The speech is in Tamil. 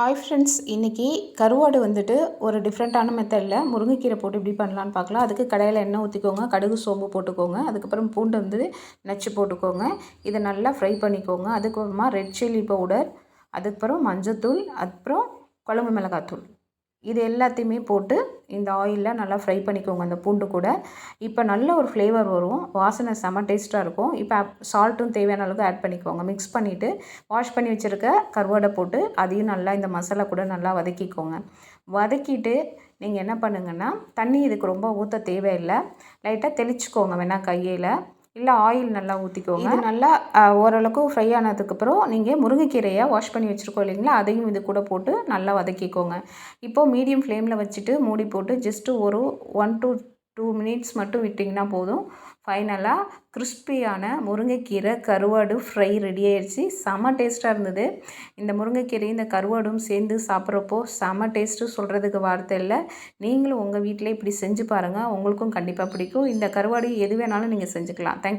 ஹாய் ஃப்ரெண்ட்ஸ் இன்றைக்கி கருவாடு வந்துட்டு ஒரு டிஃப்ரெண்ட்டான மெத்தடில் முருங்கைக்கீரை போட்டு இப்படி பண்ணலான்னு பார்க்கலாம். அதுக்கு கடையில் எண்ணெய் ஊற்றிக்கோங்க கடுகு சோம்பு போட்டுக்கோங்க. அதுக்கப்புறம் பூண்டு வந்து நச்சு போட்டுக்கோங்க. இதை நல்லா ஃப்ரை பண்ணிக்கோங்க. அதுக்கப்புறமா ரெட் சில்லி பவுடர் அதுக்கப்புறம் மஞ்சத்தூள் அப்புறம் குழம்பு மிளகாத்தூள். இது எல்லாத்தையுமே போட்டு இந்த ஆயிலில் நல்லா ஃப்ரை பண்ணிக்கோங்க அந்த பூண்டு கூட. இப்போ நல்ல ஒரு ஃப்ளேவர் வரும். வாசனை செம டேஸ்ட்டாக இருக்கும். இப்போ சால்ட்டும் தேவையான அளவுக்கு ஆட் பண்ணிக்கோங்க. மிக்ஸ் பண்ணிவிட்டு வாஷ் பண்ணி வச்சுருக்க கருவாடை போட்டு அதையும் நல்லா இந்த மசாலா கூட நல்லா வதக்கிக்கோங்க. வதக்கிட்டு நீங்கள் என்ன பண்ணுங்கன்னா தண்ணி இதுக்கு ரொம்ப ஊற்ற தேவையில்லை. லைட்டாக தெளிச்சுக்கோங்க வேணால் கையில். இல்லை ஆயில் நல்லா ஊற்றிக்கோங்க இது நல்லா ஓரளவுக்கு ஃப்ரை ஆனதுக்கப்புறம் நீங்கள் முருங்கைக்கீரையை வாஷ் பண்ணி வச்சுருக்கோம் இல்லைங்களா? அதையும் இது கூட போட்டு நல்லா வதக்கிக்கோங்க. இப்போது மீடியம் ஃப்ளேமில் வச்சுட்டு மூடி போட்டு ஜஸ்ட்டு ஒரு ஒன் டூ டூ மினிட்ஸ் மட்டும் விட்டிங்கன்னா போதும். ஃபைனலாக கிறிஸ்பியான முருங்கைக்கீரை கருவாடு ஃப்ரை ரெடி ஆயிடுச்சு. செம டேஸ்ட்டாக இருந்தது. இந்த முருங்கைக்கீரையும் இந்த கருவாடும் சேர்ந்து சாப்பிட்றப்போ செம டேஸ்ட்டு சொல்கிறதுக்கு வார்த்தை இல்லை. நீங்களும் உங்கள் வீட்டில் இப்படி செஞ்சு பாருங்கள் உங்களுக்கும் கண்டிப்பாக பிடிக்கும். இந்த கருவாடு எது வேணாலும் நீங்கள் செஞ்சுக்கலாம். தேங்க்